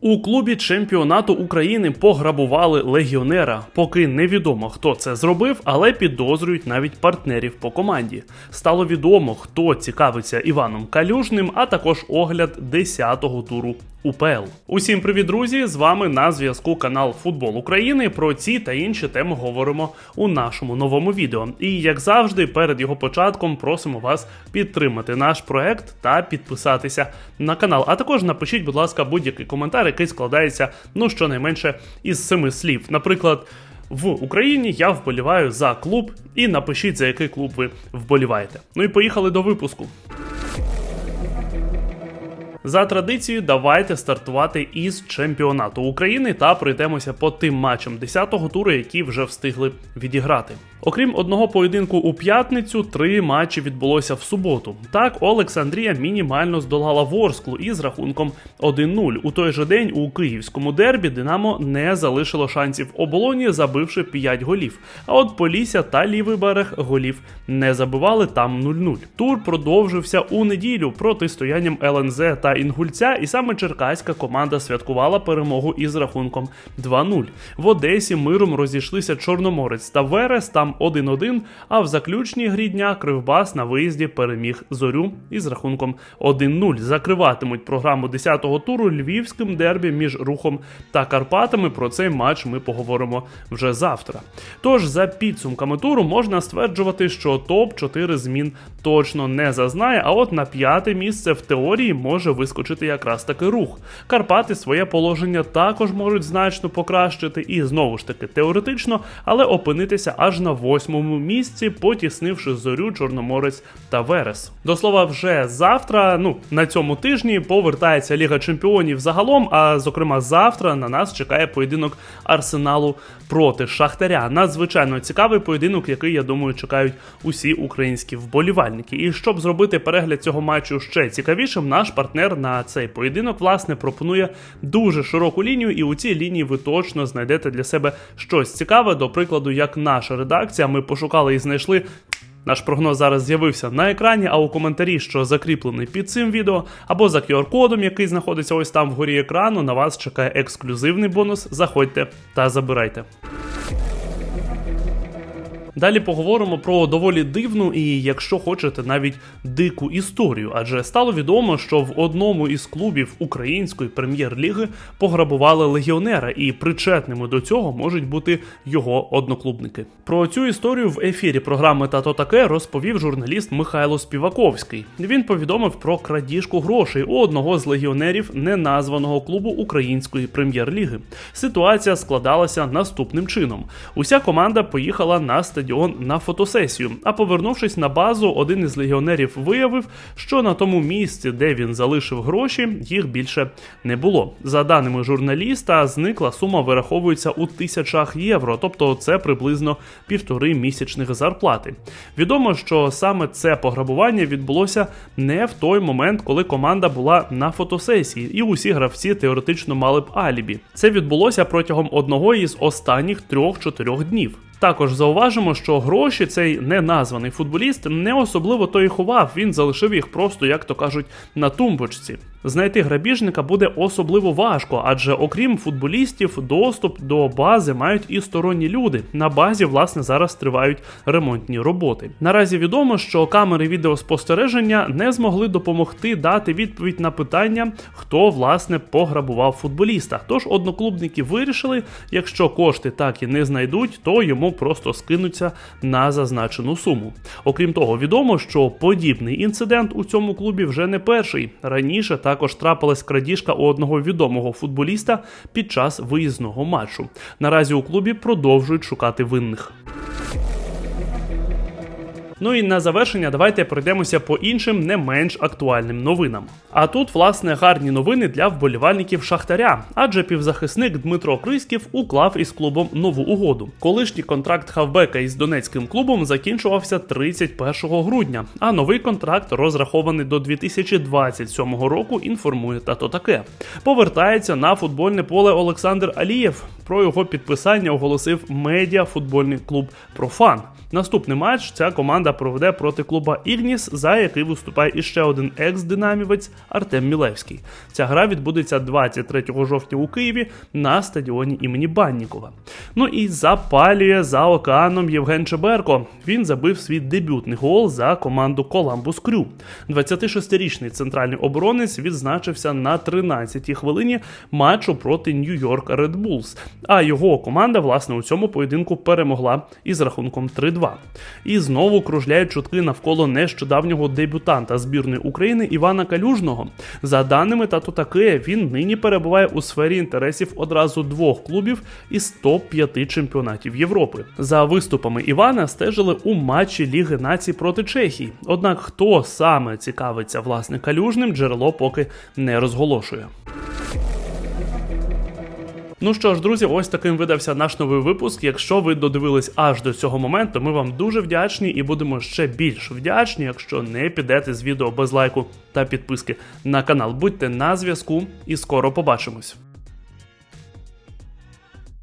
У клубі чемпіонату України пограбували легіонера. Поки невідомо, хто це зробив, але підозрюють навіть партнерів по команді. Стало відомо, хто цікавиться Іваном Калюжним, а також огляд 10-го туру УПЛ. Усім привіт, друзі! З вами на зв'язку канал Футбол України. Про ці та інші теми говоримо у нашому новому відео. І як завжди, перед його початком просимо вас підтримати наш проект та підписатися на канал. А також напишіть, будь ласка, будь-який коментар, який складається ну щонайменше із семи слів. Наприклад. В Україні я вболіваю за клуб, і напишіть, за який клуб ви вболіваєте. Ну і поїхали до випуску. За традицією, давайте стартувати із чемпіонату України та пройдемося по тим матчам 10-го туру, які вже встигли відіграти. Окрім одного поєдинку у п'ятницю, три матчі відбулося в суботу. Так, Олександрія мінімально здолала Ворсклу із рахунком 1-0. У той же день у київському дербі Динамо не залишило шансів оболоні, забивши 5 голів. А от Полісся та лівий берег голів не забивали там 0-0. Тур продовжився у неділю протистоянням ЛНЗ та Інгульця, і саме черкаська команда святкувала перемогу із рахунком 2-0. В Одесі миром розійшлися Чорноморець та Верес. Там 1-1, а в заключній грі дня Кривбас на виїзді переміг зорю із рахунком 1-0. Закриватимуть програму 10-го туру львівським дербі між рухом та Карпатами. Про цей матч ми поговоримо вже завтра. Тож, за підсумками туру, можна стверджувати, що топ-4 змін точно не зазнає. А от на п'яте місце в теорії може вискочити якраз таки рух. Карпати своє положення також можуть значно покращити, і знову ж таки теоретично, але опинитися аж на восьмому місці, потіснивши зорю, Чорноморець та Верес. До слова, вже завтра, ну на цьому тижні, повертається Ліга Чемпіонів загалом. А зокрема, завтра на нас чекає поєдинок Арсеналу проти Шахтаря. Надзвичайно цікавий поєдинок, який я думаю чекають усі українські вболівальники. І щоб зробити перегляд цього матчу ще цікавішим, наш партнер на цей поєдинок власне пропонує дуже широку лінію, і у цій лінії ви точно знайдете для себе щось цікаве. До прикладу, як наша редакція, ми пошукали і знайшли. Наш прогноз зараз з'явився на екрані, а у коментарі, що закріплений під цим відео, або за QR-кодом, який знаходиться ось там вгорі екрану, на вас чекає ексклюзивний бонус. Заходьте та забирайте. Далі поговоримо про доволі дивну і, якщо хочете, навіть дику історію, адже стало відомо, що в одному із клубів української прем'єр-ліги пограбували легіонера, і причетними до цього можуть бути його одноклубники. Про цю історію в ефірі програми Тато таке розповів журналіст Михайло Співаковський. Він повідомив про крадіжку грошей у одного з легіонерів неназваного клубу української прем'єр-ліги. Ситуація складалася наступним чином: уся команда поїхала на стадіон на фотосесію. А повернувшись на базу, один із легіонерів виявив, що на тому місці, де він залишив гроші, їх більше не було. За даними журналіста, зникла сума вираховується у тисячах євро, тобто це приблизно півтори місячних зарплати. Відомо, що саме це пограбування відбулося не в той момент, коли команда була на фотосесії, і усі гравці теоретично мали б алібі. Це відбулося протягом одного із останніх трьох-чотирьох днів. Також зауважимо, що гроші цей неназваний футболіст не особливо то і ховав. Він залишив їх просто, як то кажуть, на тумбочці. Знайти грабіжника буде особливо важко, адже окрім футболістів, доступ до бази мають і сторонні люди. На базі, власне, зараз тривають ремонтні роботи. Наразі відомо, що камери відеоспостереження не змогли допомогти дати відповідь на питання, хто власне пограбував футболіста. Тож одноклубники вирішили, якщо кошти так і не знайдуть, то йому просто скинуться на зазначену суму. Окрім того, відомо, що подібний інцидент у цьому клубі вже не перший. Раніше також трапилась крадіжка у одного відомого футболіста під час виїзного матчу. Наразі у клубі продовжують шукати винних. Ну і на завершення давайте пройдемося по іншим не менш актуальним новинам. А тут, власне, гарні новини для вболівальників Шахтаря, адже півзахисник Дмитро Криськів уклав із клубом нову угоду. Колишній контракт хавбека із донецьким клубом закінчувався 31 грудня, а новий контракт розрахований до 2027 року. Інформує тато таке. Повертається на футбольне поле Олександр Алієв. Про його підписання оголосив медіа футбольний клуб Профан. Наступний матч ця команда проведе проти клуба Ігніс, за який виступає іще один екс-динамівець Артем Мілевський. Ця гра відбудеться 23 жовтня у Києві на стадіоні імені Баннікова. Ну і запалює за океаном Євген Чеберко. Він забив свій дебютний гол за команду Коламбус Крю. 26-річний центральний оборонець відзначився на 13-й хвилині матчу проти Нью-Йорк Red Bulls. А його команда, власне, у цьому поєдинку перемогла із рахунком 3-2. І знову кружляють чутки навколо нещодавнього дебютанта збірної України Івана Калюжного. За даними Тато Таке, він нині перебуває у сфері інтересів одразу двох клубів із топ-5 чемпіонатів Європи. За виступами Івана стежили у матчі Ліги націй проти Чехії. Однак хто саме цікавиться власне калюжним, джерело поки не розголошує. Ну що ж, друзі, ось таким видався наш новий випуск. Якщо ви додивились аж до цього моменту, ми вам дуже вдячні і будемо ще більш вдячні, якщо не підете з відео без лайку та підписки на канал. Будьте на зв'язку і скоро побачимось.